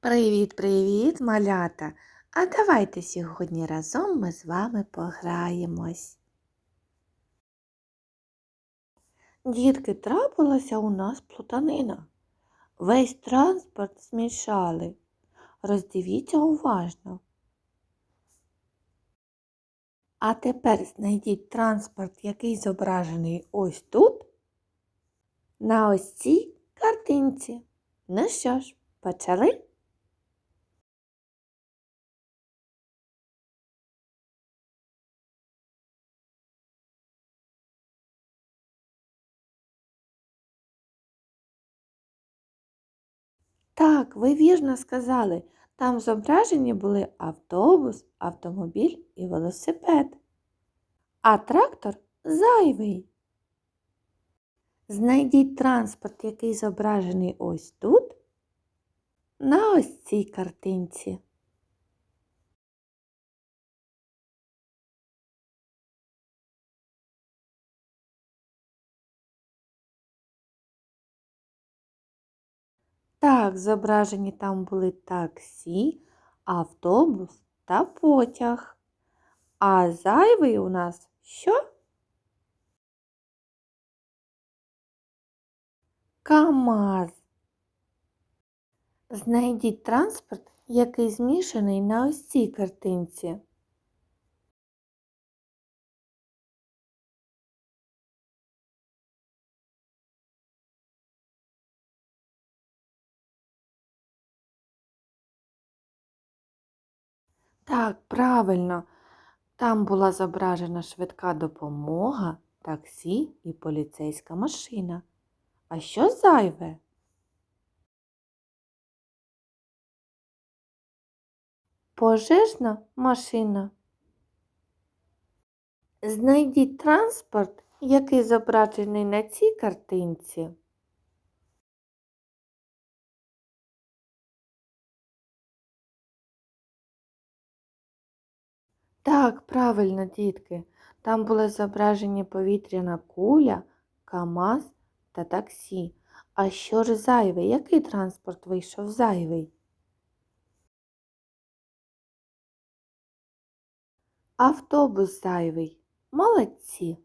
Привіт-привіт, малята! А давайте сьогодні разом ми з вами пограємось. Дітки, трапилася у нас плутанина. Весь транспорт змішали. Роздивіться уважно. А тепер знайдіть транспорт, який зображений ось тут, на ось цій картинці. Ну що ж, почали? Так, ви вірно сказали. Там зображені були автобус, автомобіль і велосипед. А трактор зайвий. Знайдіть транспорт, який зображений ось тут, на ось цій картинці. Так, зображені там були таксі, автобус та потяг. А зайвий у нас що? КАМАЗ. Знайдіть транспорт, який змішаний на ось цій картинці. Так, правильно. Там була зображена швидка допомога, таксі і поліцейська машина. А що зайве? Пожежна машина. Знайдіть транспорт, який зображений на цій картинці. Так, правильно, дітки. Там були зображені повітряна куля, КАМАЗ та таксі. А що ж зайве? Який транспорт вийшов зайвий? Автобус зайвий. Молодці.